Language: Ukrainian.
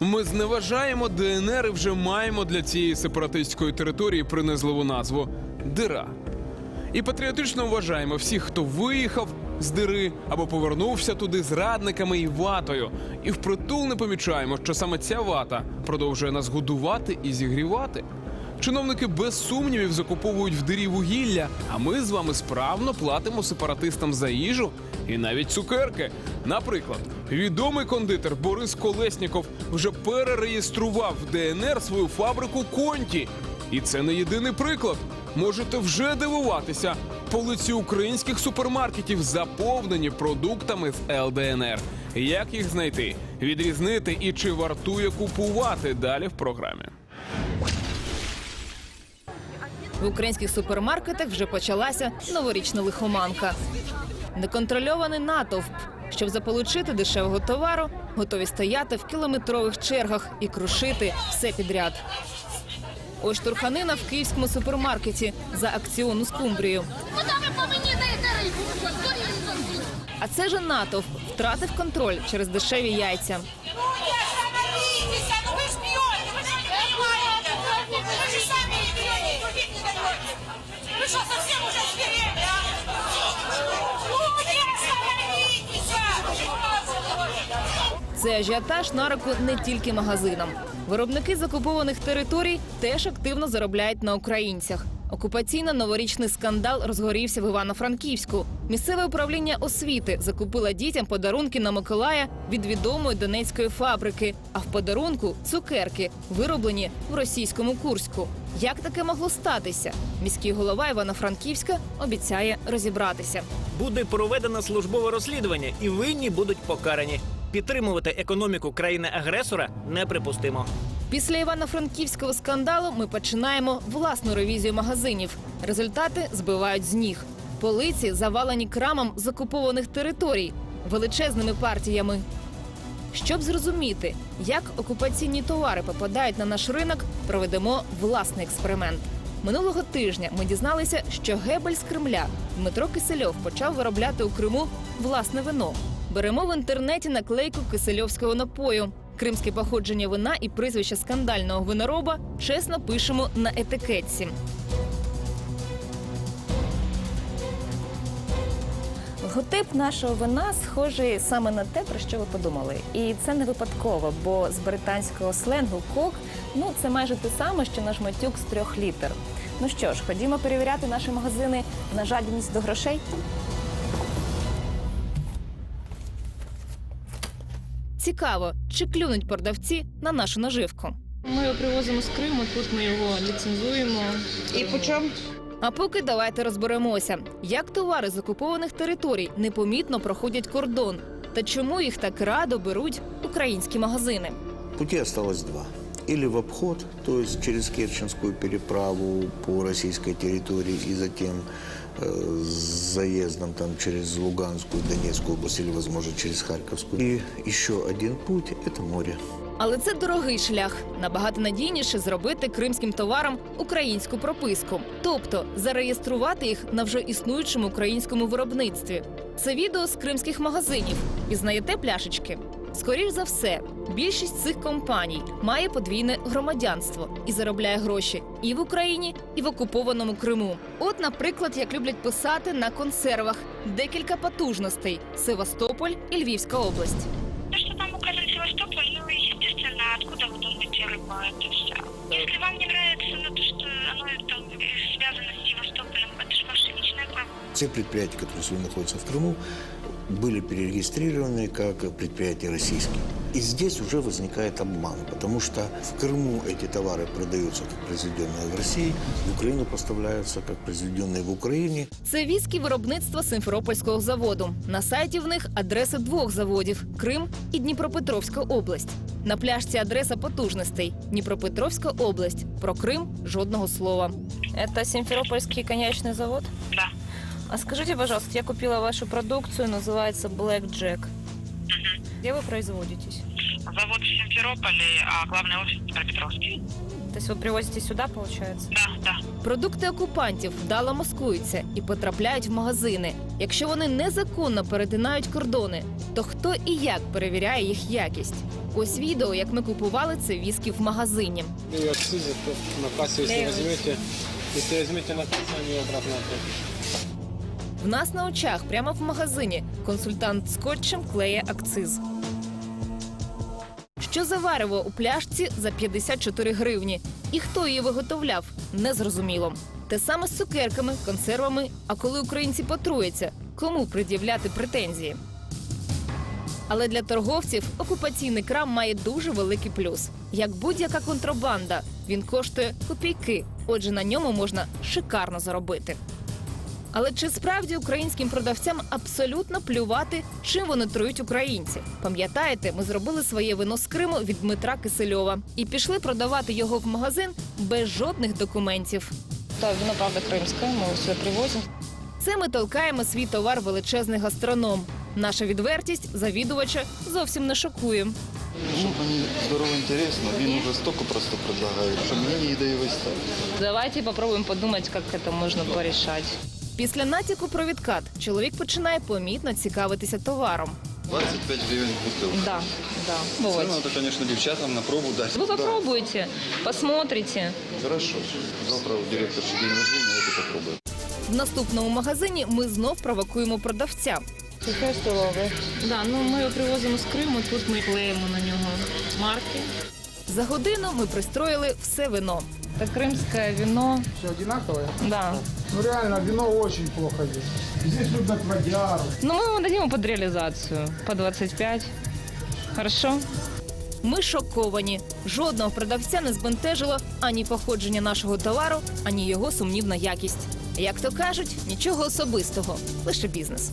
Ми зневажаємо ДНР і вже маємо для цієї сепаратистської території принизливу назву Дира. І патріотично вважаємо всіх, хто виїхав з дири або повернувся туди з радниками і ватою. І впритул не помічаємо, що саме ця вата продовжує нас годувати і зігрівати. Чиновники без сумнівів закуповують в дирі вугілля, а ми з вами справно платимо сепаратистам за їжу і навіть цукерки. Наприклад, відомий кондитер Борис Колесніков вже перереєстрував в ДНР свою фабрику Конті. І це не єдиний приклад. Можете вже дивуватися. Полиці українських супермаркетів заповнені продуктами з ЛДНР. Як їх знайти, відрізнити і чи вартує купувати далі в програмі? В українських супермаркетах вже почалася новорічна лихоманка. Неконтрольований натовп. Щоб заполучити дешевого товару, готові стояти в кілометрових чергах і крушити все підряд. Ось штурханина в київському супермаркеті за акціону по мені? А це же натовп втратив контроль через дешеві яйця. Вы что, совсем уже сперели, а? Це ажіотаж на руку не тільки магазинам. Виробники закупованих територій теж активно заробляють на українцях. Окупаційно-новорічний скандал розгорівся в Івано-Франківську. Місцеве управління освіти закупило дітям подарунки на Миколая від відомої донецької фабрики. А в подарунку цукерки, вироблені в російському Курську. Як таке могло статися? Міський голова Івано-Франківська обіцяє розібратися. Буде проведено службове розслідування, і винні будуть покарані. Підтримувати економіку країни-агресора неприпустимо. Після Івано-Франківського скандалу ми починаємо власну ревізію магазинів. Результати збивають з ніг. Полиці завалені крамом закупованих територій величезними партіями. Щоб зрозуміти, як окупаційні товари попадають на наш ринок, проведемо власний експеримент. Минулого тижня ми дізналися, що Гебель з Кремля Дмитро Кисельов почав виробляти у Криму власне вино. Беремо в інтернеті наклейку кисельовського напою. Кримське походження вина і прізвище скандального винороба чесно пишемо на етикетці. Логотип нашого вина схожий саме на те, про що ви подумали. І це не випадково, бо з британського сленгу кок ну це майже те саме, що наш матюк з трьох літер. Ну що ж, ходімо перевіряти наші магазини на жадібність до грошей. Цікаво, чи клюнуть продавці на нашу наживку. Ми його привозимо з Криму, тут ми його ліцензуємо. И почем? А поки давайте розберемося, як товари з окупованих територій непомітно проходять кордон, та чому їх так радо беруть українські магазини. Пути осталось два. Или в обход, то есть через Керченскую переправу по российской территории и затем с заездом там через Луганскую, Донецкую область или, возможно, через Харьковскую. И еще один путь – это море. Але це дорогий шлях. Набагато надійніше зробити кримським товарам українську прописку, тобто зареєструвати їх на вже існуючому українському виробництві. Це відео з кримських магазинів. Пізнаєте пляшечки? Скоріш за все, більшість цих компаній має подвійне громадянство і заробляє гроші і в Україні, і в окупованому Криму. От, наприклад, як люблять писати на консервах декілька потужностей: Севастополь і Львівська область. То, что там указан Севастополь, ну, естественно, откуда вы думаете рыба это вся? Если вам не нравится, ну, то, что оно там связано с Севастополем, это же ваша личная права. Все предприятия, которые сегодня находятся в Крыму, были перерегистрированы как предприятия российские. И здесь уже возникает обман, потому что в Крыму эти товары продаются как произведенные в России, в Украину поставляются как произведенные в Украине, Це віскі виробництва Симферопольського заводу. На сайті в них адреси двох заводів Крим і Дніпропетровська область. На пляшці адреса потужностей Дніпропетровська область. Про Крим жодного слова. Это Симферопольский коньячный завод? Да. А скажите, пожалуйста, я купила вашу продукцию, называется Black Jack. Где вы производитесь? Завод в Симферополе, а главный офис в Днепропетровске. То есть вы привозите сюда, получается? Да, да. Продукти окупантів вдало маскуються і потрапляють в магазини. Якщо вони незаконно перетинають кордони, то хто і як перевіряє їх якість? Ось відео, як ми купували це віскі в магазині. И акцизы то на кассе, если возьмете, если возьмете на кассу, они обратно отдадут. В нас на очах, прямо в магазині, консультант скотчем клеє акциз. Що за варево у пляшці за 54 гривні? І хто її виготовляв? Незрозуміло. Те саме з цукерками, консервами. А коли українці потруються, кому пред'являти претензії? Але для торговців окупаційний крам має дуже великий плюс. Як будь-яка контрабанда, він коштує копійки, отже, на ньому можна шикарно заробити. Але чи справді українським продавцям абсолютно плювати, чим вони трують українці? Пам'ятаєте, ми зробили своє вино з Криму від Дмитра Кисельова і пішли продавати його в магазин без жодних документів. Да, вино, правда, крымское, мы его сюда привозим. Це ми толкаємо свій товар величезний гастроном. Наша відвертість завідувача зовсім не шокує. Щоб мені здорово інтересно, він уже стільки просто предлагає, що мені не їде ставити. Давайте попробуем подумать, как это можно порешать. Після натяку про відкат чоловік починає помітно цікавитися товаром. 25 гривень бутилка. Да, да. Це Вот. треба, звісно, дівчатам на пробу дати. Вы попробуйте, посмотрите. Да. Хорошо. Завтра у директорши день рождения, я это попробую. В наступному магазині ми знов провокуємо продавця. Какая столовая? Да, ну мы его привозим из Крыму, тут мы клеим на него марки. За годину ми пристроїли все вино. Это крымское вино. Все одинаковое? Да. Ну реально, вино очень плохо здесь. Здесь любят водяру. Ну мы ему дадим его под реализацию. По 25. Хорошо? Ми шоковані. Жодного продавця не збентежило ані походження нашого товару, ані його сумнівна якість. Як то кажуть, нічого особистого, лише бізнес.